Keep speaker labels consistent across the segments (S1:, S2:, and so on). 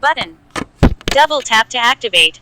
S1: button. Double tap to activate.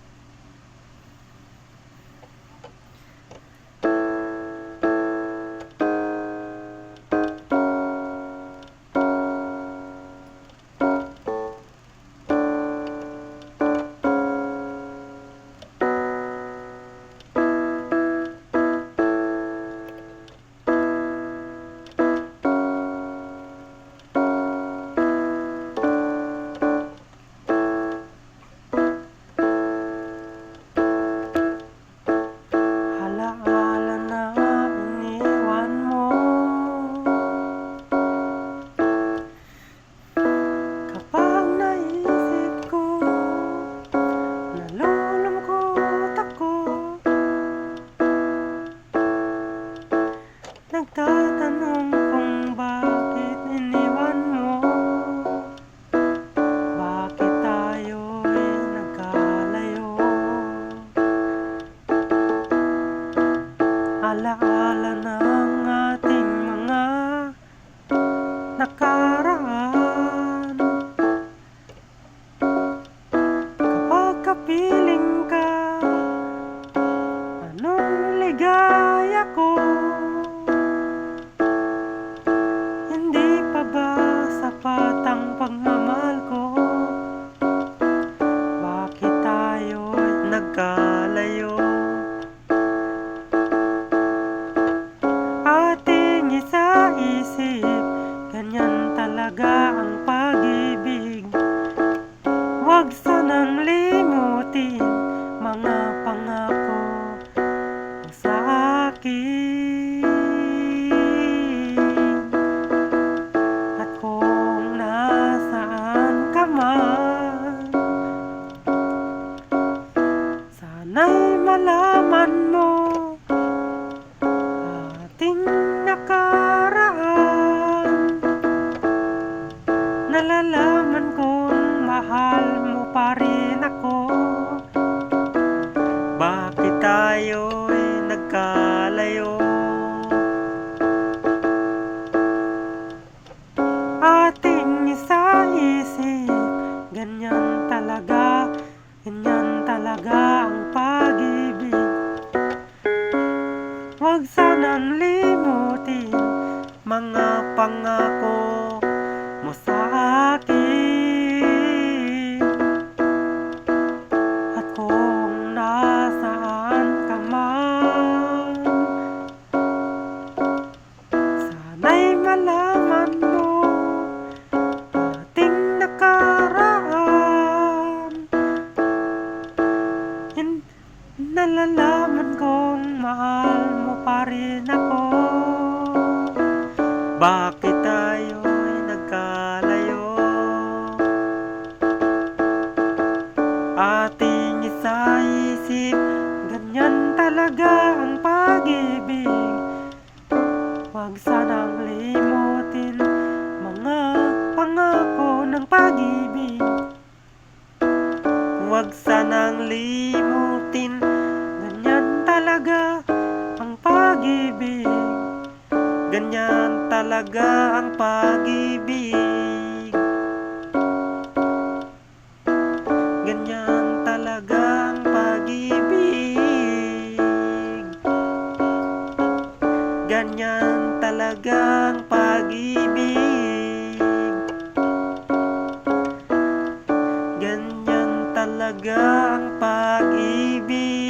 S2: Sapat ang pagmamahal ko. Bakit tayo'y nagkalayo? Ating isa-isip Ganyan talaga ang pag-ibig. Huwag sanang limutin Mga pangako sa akin malaman mo. Ating nakaraan. Nalalaman kong mahal mo pa rin ako Huwag sanang limutin mga pangako pa rin ako Bakit tayo'y nagkalayo? Ating isa-isip Ganyan talaga ang pag-ibig. Huwag sanang limutin Mga pangako ng pag-ibig. Huwag sanang limutin Ganyan talaga ang pag-ibig. Ganyan talaga ang pag-ibig. Ganyan talaga ang pag-ibig. Ganyan talaga ang pag-ibig